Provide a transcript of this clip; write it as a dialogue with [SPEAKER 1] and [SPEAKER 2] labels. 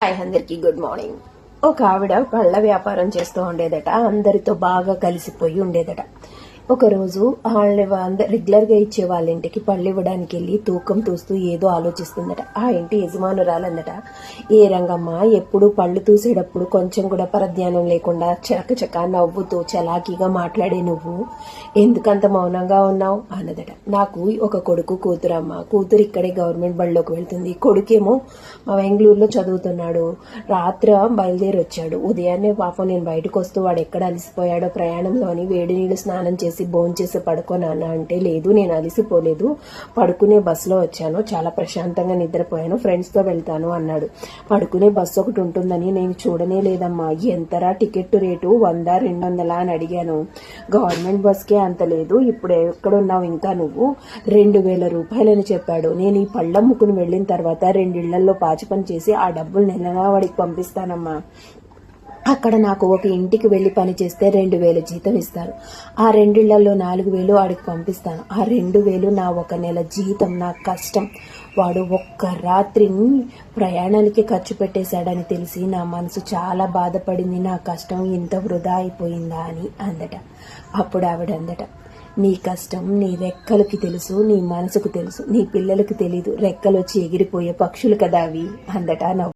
[SPEAKER 1] Hi అందరికి good morning ఒక ఆవిడ పళ్ళ వ్యాపారం చేస్తూ ఉండేదట అందరితో బాగా కలిసిపోయి ఉండేదట. ఒకరోజు వాళ్ళ రెగ్యులర్గా ఇచ్చే వాళ్ళ ఇంటికి పళ్ళు ఇవ్వడానికి వెళ్ళి తూకం తూస్తూ ఏదో ఆలోచిస్తుందట. ఆ ఇంటి యజమానురాలందట ఏ రంగమ్మ ఎప్పుడు పళ్ళు తూసేటప్పుడు కొంచెం కూడా పరధ్యానం లేకుండా చకచక నవ్వుతూ చలాకీగా మాట్లాడే నువ్వు? ఎందుకంత మౌనంగా ఉన్నావు? అన్నదట. నాకు ఒక కొడుకు కూతురమ్మ. కూతురు ఇక్కడే గవర్నమెంట్ బడిలోకి వెళ్తుంది. కొడుకేమో మా బెంగళూరులో చదువుతున్నాడు. రాత్రి బయలుదేరి వచ్చాడు ఉదయాన్నే పాపం నేను బయటకు వస్తూ వాడు ఎక్కడ అలసిపోయాడో ప్రయాణంలోని వేడి నీళ్ళు స్నానం చేసి భోంచేసి పడుకోనాన్న అంటే లేదు నేను అలిసిపోలేదు. పడుకునే బస్సులో వచ్చాను. చాలా ప్రశాంతంగా నిద్రపోయాను. ఫ్రెండ్స్తో వెళ్తాను అన్నాడు. పడుకునే బస్సు ఒకటి ఉంటుందని నేను చూడనే లేదమ్మా. ఎంతరా టికెట్ రేటు? వంద రెండు వందల అని అడిగాను. గవర్నమెంట్ బస్కే అంత లేదు. ఇప్పుడు ఎక్కడున్నావు ఇంకా నువ్వు? రెండు వేల రూపాయలని చెప్పాడు. నేను ఈ పళ్ళమ్ముకుని వెళ్ళిన తర్వాత రెండిళ్ళలో పాచి పని చేసి ఆ డబ్బులు నెలనా వాడికి పంపిస్తానమ్మా. అక్కడ నాకు ఒక ఇంటికి వెళ్ళి పని చేస్తే రెండు వేలు జీతం ఇస్తారు. ఆ రెండిళ్ళలో నాలుగు వేలు ఆడికి పంపిస్తాను. ఆ రెండు వేలు నా ఒక నెల జీతం నా కష్టం. వాడు ఒక్క రాత్రిని ప్రయాణానికి ఖర్చు పెట్టేశాడని తెలిసి నా మనసు చాలా బాధపడింది. నా కష్టం ఇంత వృధా అయిపోయిందా అని అందట. అప్పుడు ఆవిడ అందట నీ కష్టం నీ రెక్కలకి తెలుసు నీ మనసుకు తెలుసు నీ పిల్లలకు తెలీదు. రెక్కలు వచ్చి ఎగిరిపోయే పక్షులు కదా అవి. అందట నవ్వు.